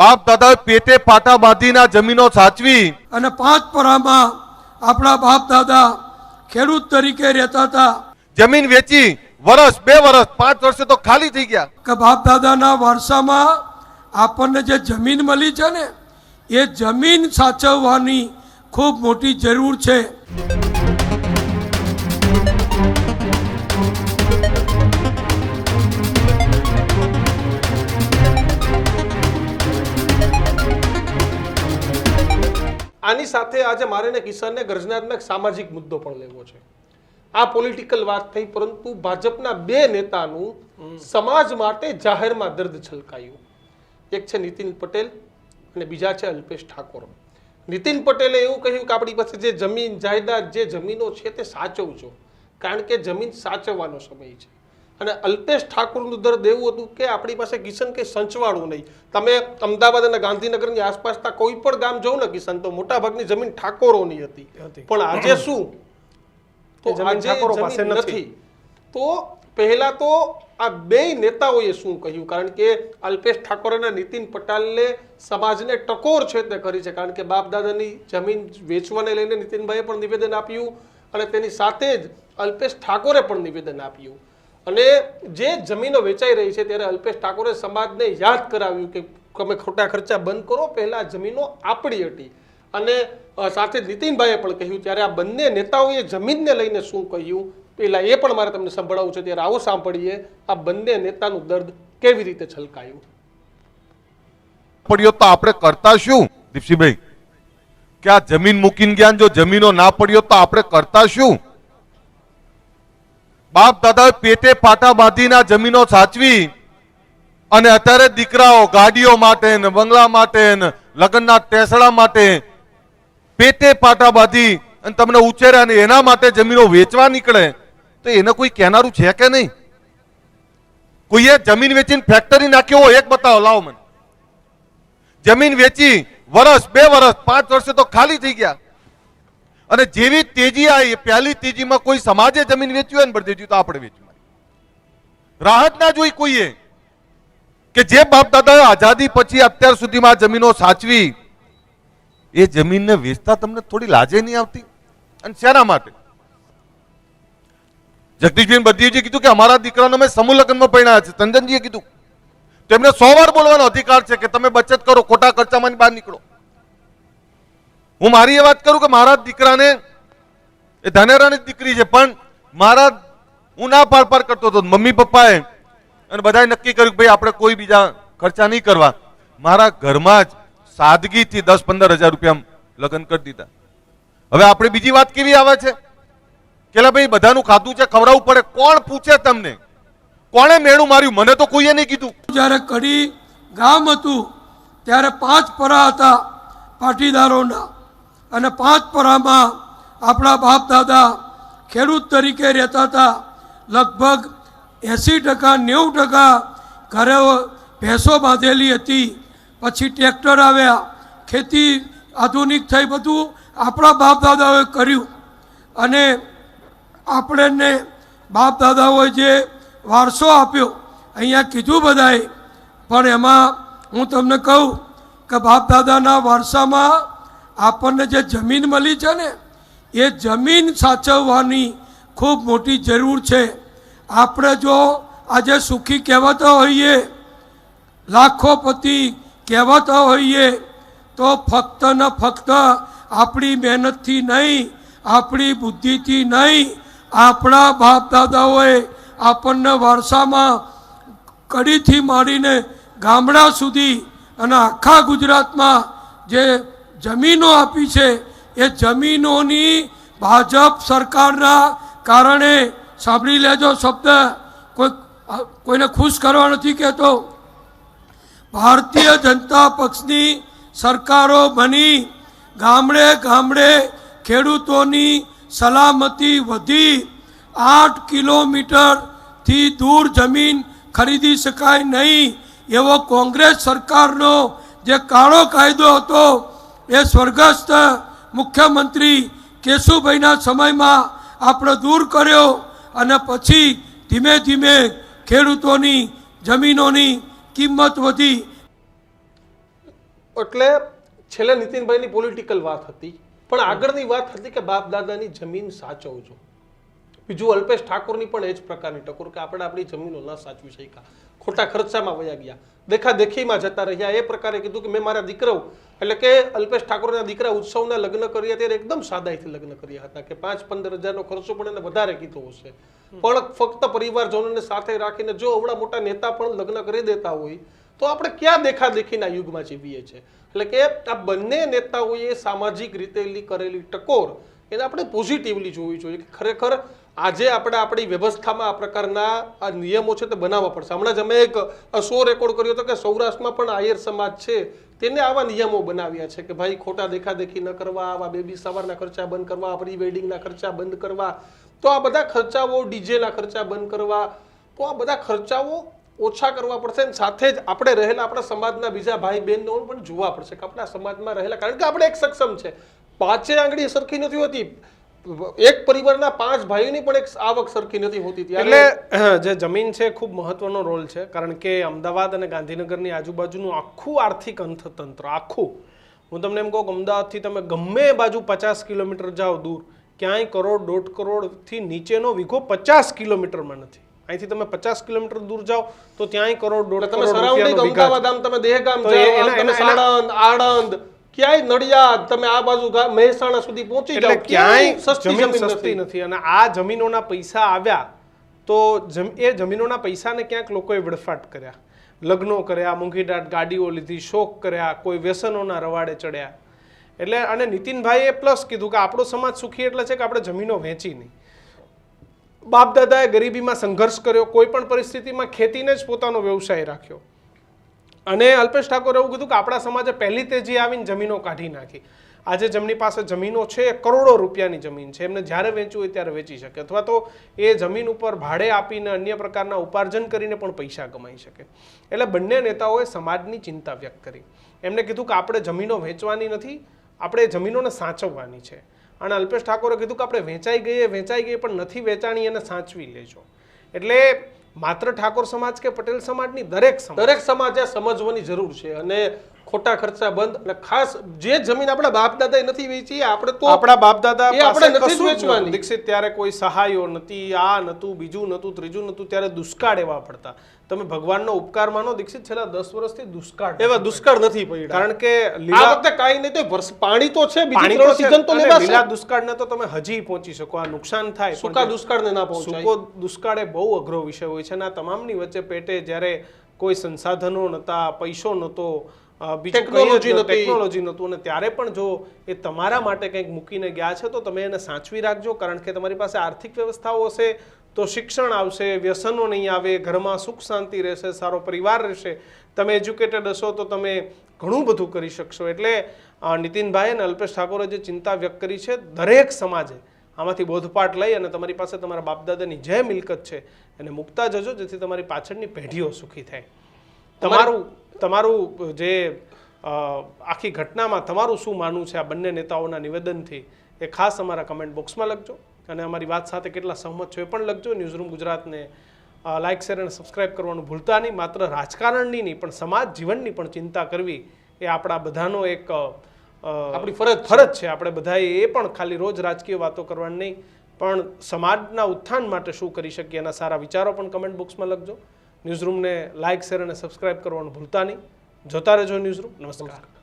બાપ દાદા પેટે પાટા બાંધીના જમીનો સાચવી. અને પાંચ પરામાં આપણા બાપ દાદા ખેડૂત તરીકે રહેતા હતા. જમીન વેચી વર્ષ બે વર્ષ પાંચ વર્ષે તો ખાલી થઈ ગયા. કે બાપ દાદાના વારસામાં આપણને જે જમીન મળી છે ને એ જમીન સાચવવાની ખૂબ મોટી જરૂર છે. સાથે આજે મારે ને કિશનને ગર્જનાત્મક સામાજિક મુદ્દો પણ લેવો છે. આ પોલિટિકલ વાત થઈ પરંતુ ભાજપના બે નેતાનું સમાજ માટે જાહેરમાં દર્દ છલકાયું. એક છે નીતિન પટેલ અને બીજા છે અલ્પેશ ઠાકોર. નીતિન પટેલે એવું કહ્યું કે આપણી પાસે જે જમીન જાયદાદ જે જમીનો છે તે સાચવજો કારણ કે જમીન સાચવવાનો સમય છે. અને અલ્પેશ ઠાકોરનું દર એવું હતું કે આપણી પાસે કિશન કંઈ સંચવાળું નહીં. તમે અમદાવાદ અને ગાંધીનગરની આસપાસના કોઈ પણ ગામ જોઉં ને કિશન તો મોટાભાગની જમીન ઠાકોરોની હતી. પણ આજે શું? તો આજે પાસે. નથી. તો પહેલા તો આ બે નેતાઓએ શું કહ્યું? કારણ કે અલ્પેશ ઠાકોર અને નીતિન પટેલને સમાજને ટકોર છે તે કરી છે. કારણ કે બાપ દાદાની જમીન વેચવાને લઈને નીતિનભાઈએ પણ નિવેદન આપ્યું અને તેની સાથે જ અલ્પેશ ઠાકોરે પણ નિવેદન આપ્યું. અને જે જમીનો વેચાઈ રહી છે ત્યારે અલ્પેશ ઠાકોરે સમાજને યાદ કરાવ્યું કે તમે ખોટા ખર્ચા બંધ કરો, પહેલા જમીનો આપણી હતી. અને સાથે જ નીતિનભાઈએ પણ કહ્યું, ત્યારે આ બંને નેતાઓએ જમીનને લઈને શું કહ્યું? પેલા એ પણ મારે તમને સંભળાવવું છે, ત્યારે આવો સાંભળીએ, આ બંને નેતાનું દર્દ કેવી રીતે છલકાયું? પડ્યો તો આપણે કરતા શું, દીપસીભાઈ? કે આ જમીન મૂકીને ગયા જો જમીનો ના પડ્યો તો આપણે કરતા શું? બાપ દાદાએ પેટે પાટા બાંધીના જમીનો સાચવી અને અત્યારે દીકરાઓ ગાડીઓ માટે બંગલા માટે ને લગ્નના ટેસડા માટે પેટે પાટા બાંધી અને તમને ઉછેર્યા ને એના માટે જમીનો વેચવા નીકળે, તો એને કોઈ કહેનારું છે કે નહીં? કોઈએ જમીન વેચીને ફેક્ટરી નાખ્યો હોય, એક બતાવો, લાવો મને. જમીન વેચી વર્ષ બે વર્ષ પાંચ વર્ષે તો ખાલી થઈ ગયા. અને જેવી તેજી આવી પહેલી તેજીમાં કોઈ સમાજે જમીન વેચ્યું હોય ને બળદેવજી તો આપણે વેચ્યું રાહત ના જોઈ કોઈએ કે જે બાપ દાદાએ આઝાદી પછી અત્યાર સુધીમાં જમીનો સાચવી, એ જમીનને વેચતા તમને થોડી લાજે નહીં આવતી? અને શેના માટે? જગદીશભાઈ બદીજી કીધું કે અમારા દીકરાનો મેં સમૂહ લગ્નમાં પરિણાયા છે. ચંદનજીએ કીધું. તેમને સો વાર બોલવાનો અધિકાર છે કે તમે બચત કરો, ખોટા ખર્ચામાં બહાર નીકળો. હું મારી એ વાત કરું કે મારા દીકરાને, એ ધાનેરાની દીકરી છે, પણ મારા, હું ના પાર પાર કરતો હતો. મમ્મી પપ્પાએ અને બધાએ નક્કી કર્યું કે ભાઈ, આપણે કોઈ બીજા ખર્ચા નહીં કરવા. મારા ઘરમાં જ સાદગીથી દસ પંદર હજાર રૂપિયા લગ્ન કરી દીધા. હવે આપણે બીજી વાત કેવી આવે છે? કેલા ભાઈ, બધાનું ખાધું છે, ખવડાવવું પડે. કોણ પૂછે તમને? કોણે મેળું માર્યું? મને તો કોઈએ નહીં કીધું. જ્યારે કડી ગામ હતું, ત્યારે પાંચ પરા હતા પાટીદારોના. અને પાંચ પરામાં આપણા બાપ દાદા ખેડૂત તરીકે રહેતા હતા. લગભગ એંસી ટકા, નેવું ટકા ઘરે ભેંસો બાંધેલી હતી. પછી ટ્રેક્ટર આવ્યા. ખેતી આધુનિક થઈ બધું આપણા બાપ દાદાઓએ કર્યું. અને આપણને બાપ દાદાઓએ જે વારસો આપ્યો, અહીંયા કીધું બધાએ. પણ એમાં હું તમને કહું કે બાપ દાદાના વારસામાં આપણને જે જમીન મળી છે ને, એ જમીન સાચવવાની ખૂબ મોટી જરૂર છે. આપણે જો આજે સુખી કહેવાતા હોઈએ લાખોપતિ કહેવાતા હોઈએ, તો ફક્ત ને ફક્ત આપણી મહેનતથી નહીં, આપણી બુદ્ધિથી નહીં, આપણા બાપ દાદાઓએ આપણને વારસામાં કડીથી માંડીને ગામડા સુધી અને આખા ગુજરાતમાં જે જમીનો આપી છે. એ જમીનોની ભાજપ સરકારના કારણે, સાંભળી લેજો શબ્દ, કોઈ કોઈને ખુશ કરવા નથી કહેતો. ભારતીય જનતા પક્ષની સરકારો બની, ગામડે ગામડે ખેડૂતોની સલામતી વધી, આઠ કિલોમીટરથી દૂર જમીન ખરીદી શકાય નહીં. એવો કોંગ્રેસ સરકારનો જે કાળો કાયદો હતો એ સ્વર્ગસ્થ મુખ્યમંત્રી કેશુભાઈના સમયમાં આપણે દૂર કર્યો અને પછી ધીમે ધીમે ખેડૂતોની જમીનોની કિંમત વધી. એટલે છેલ્લે નીતિનભાઈની પોલિટિકલ વાત હતી. પણ આગળની વાત હતી કે બાપ દાદાની જમીન સાચવજો. બીજું અલ્પેશ ઠાકોરની પણ એ જ પ્રકારની ટકોર કે આપણે આપણી જમીનો ના સાચવી શક્યા. ખોટા ખર્ચામાં વયા ગયા. દેખાદેખીમાં જતા રહ્યા. એ પ્રકારે કીધું કે મેં મારા દીકરાઓ એટલે કે અલ્પેશ ઠાકોરના દીકરા ઉત્સવના લગ્ન કર્યા ત્યારે એકદમ સાદાઈથી લગ્ન કર્યા હતા કે પાંચ પંદર હજારનો ખર્ચો પણ એને વધારે કીધો હશે. પણ ફક્ત પરિવારજનોને સાથે રાખીને જો અવડા મોટા નેતા પણ લગ્ન કરી દેતા હોય તો આપણે ક્યાં દેખાદેખીના યુગમાં જીવીએ છીએ? એટલે કે આ બંને નેતાઓએ સામાજિક રીતે કરેલી ટકોર એને આપણે પોઝિટિવલી જોવી જોઈએ કે ખરેખર આજે આપણે આપણી વ્યવસ્થામાં આ પ્રકારના આ નિયમો છે તે બનાવવા પડશે. હમણાં જ અમે એક શો રેકોર્ડ કર્યો હતો કે સૌરાષ્ટ્રમાં પણ આયર સમાજ છે તેને આવા નિયમો બનાવ્યા છે કે ભાઈ ખોટા દેખાદેખી ન કરવા, આવા બેબી સવારના ખર્ચા બંધ કરવા, પ્રી વેડિંગના ખર્ચા બંધ કરવા, તો આ બધા ખર્ચાઓ ડીજેના ખર્ચા બંધ કરવા, તો આ બધા ખર્ચાઓ ઓછા કરવા પડશે સાથે જ આપણે રહેલા આપણા સમાજના બીજા ભાઈ બહેનો પણ જોવા પડશે કે આપણા સમાજમાં રહેલા, કારણ કે આપણે એક સક્ષમ છે. પાંચે આંગળી સરખી નથી હોતી. એક પરિવારના પાંચ ભાઈઓની પણ એક આવક સરખી નથી હોતી ત્યારે એટલે જે જમીન છે ખૂબ મહત્વનો રોલ છે કારણ કે અમદાવાદ અને ગાંધીનગરની આજુબાજુનું આખું આર્થિક અંથતંત્ર આખું. હું તમને એમ કહું કે અમદાવાદથી તમે ગમે બાજુ પચાસ કિલોમીટર જાઓ દૂર ક્યાંય કરોડ દોઢ કરોડથી નીચેનો વીઘો પચાસ કિલોમીટરમાં નથી. અહીંથી તમે પચાસ કિલોમીટર દૂર જાઓ તો ત્યાંય કરોડ દોઢ તમે સરાઉન્ડિંગ અમદાવાદ આમ તમે દેહગામ જાઓ તમે સાણંદ આણંદ ક્યાંય નડિયાદ તમે આ બાજુ મહેસાણા સુધી પહોંચી એટલે ક્યાંય સસ્તી જમીન સસ્તી નથી અને આ જમીનોના પૈસા આવ્યા તો એ જમીનોના પૈસાને ક્યાંક લોકોએ વેડફાટ કર્યા. લગ્નો કર્યા મોંઘીદાટ ગાડીઓ લીધી શોખ કર્યા કોઈ વ્યસનોના રવાડે ચડ્યા. એટલે અને નીતિનભાઈએ પ્લસ કીધું કે આપણો સમાજ સુખી એટલે છે કે આપણે જમીનો વેચી નહીં. બાપ દાદાએ ગરીબીમાં સંઘર્ષ કર્યો કોઈ પણ પરિસ્થિતિમાં ખેતીને જ પોતાનો વ્યવસાય રાખ્યો. અને અલ્પેશ ઠાકોર એવું કીધું કે આપણા સમાજે પહેલી તેજી આવીને જમીનો કાઢી નાખી. આજે જેમની પાસે જમીનો છે, કરોડો રૂપિયાની જમીન છે, એમને જ્યારે વેચવું હોય ત્યારે વેચી શકે. અથવા તો એ જમીન ઉપર ભાડે આપીને અન્ય પ્રકારના ઉપાર્જન કરીને પણ પૈસા કમાઈ શકે. એટલે બંને નેતાઓએ સમાજની ચિંતા વ્યક્ત કરી. એમને કીધું કે આપણે જમીનો વેચવાની નથી, આપણે જમીનોને સાચવવાની છે. અને અલ્પેશ ઠાકોરે કીધું કે આપણે વેચાઈ ગઈએ, વેચાઈ ગઈ પણ નથી વેચાણી, એને સાચવી લેજો. એટલે માત્ર ઠાકોર સમાજ કે પટેલ સમાજની દરેક દરેક સમાજે સમજવાની જરૂર છે અને ખોટા ખર્ચા બંધ અને ખાસ જે જમીન આપણા બાપ દાદા નથી વેચી આપણે તો આપણા બાપ દાદા આપણે નથી વેચવાની. દીક્ષિત ત્યારે કોઈ સહાયો નથી આ નતું બીજું નતું ત્રીજું નતું ત્યારે દુષ્કાળ એવા પડતા. તમે ભગવાનનો ઉપકાર માનો દીક્ષિત છેલ્લા દસ વર્ષથી દુષ્કાળ એવા દુષ્કાળ નથી પડ્યા. કારણ કે લીલા વખતે કાંઈ નહીં તો વર્ષ પાણી તો છે બીજી ત્રણ તો તો લેવા લીલા દુષ્કાળને તો તમે હજી પહોંચી શકો. આ નુકસાન થાય સૂકા દુષ્કાળને ના પહોંચાય. સૂકો દુષ્કાળ એ બહુ અઘરો વિષય હોય છે અને આ તમામની વચ્ચે પેટે જ્યારે કોઈ સંસાધનો નહોતા પૈસો નહોતો બીજું. ટેકનોલોજી નહોતું. અને ત્યારે પણ જો એ તમારા માટે કંઈક મૂકીને ગયા છે તો તમે એને સાચવી રાખજો. કારણ કે તમારી પાસે આર્થિક વ્યવસ્થાઓ હશે તો શિક્ષણ આવશે વ્યસનો નહીં આવે ઘરમાં સુખ શાંતિ રહેશે સારો પરિવાર રહેશે તમે એજ્યુકેટેડ હશો તો તમે ઘણું બધું કરી શકશો. એટલે નીતિનભાઈ અને અલ્પેશ ઠાકોરે જે ચિંતા વ્યક્ત કરી છે દરેક સમાજે આમાંથી બોધપાઠ લઈ અને તમારી પાસે તમારા બાપદાદાની જે મિલકત છે એને મૂકતા જજો જેથી તમારી પાછળની પેઢીઓ સુખી થાય. તમારું તમારું જે આખી ઘટનામાં તમારું શું માનવું છે આ બંને નેતાઓના નિવેદનથી? એ ખાસ અમારા કમેન્ટ બોક્સમાં લખજો અને અમારી વાત સાથે કેટલા સહમત છો એ પણ લખજો. ન્યૂઝરૂમ ગુજરાતને લાઇક શેર અને સબસ્ક્રાઇબ કરવાનું ભૂલતા નહીં. માત્ર રાજકારણની નહીં પણ સમાજ જીવનની પણ ચિંતા કરવી એ આપણા બધાનો એક આપણી ફરજ ફરજ છે. આપણે બધાએ એ પણ ખાલી રોજ રાજકીય વાતો કરવાની નહીં. પણ સમાજના ઉત્થાન માટે શું કરી શકીએ એના સારા વિચારો પણ કમેન્ટ બોક્સમાં લખજો. ન્યૂઝરૂમને લાઇક શેર અને સબસ્ક્રાઇબ કરવાનું ભૂલતા નહીં. જોતા રહેજો ન્યૂઝરૂમ. નમસ્કાર.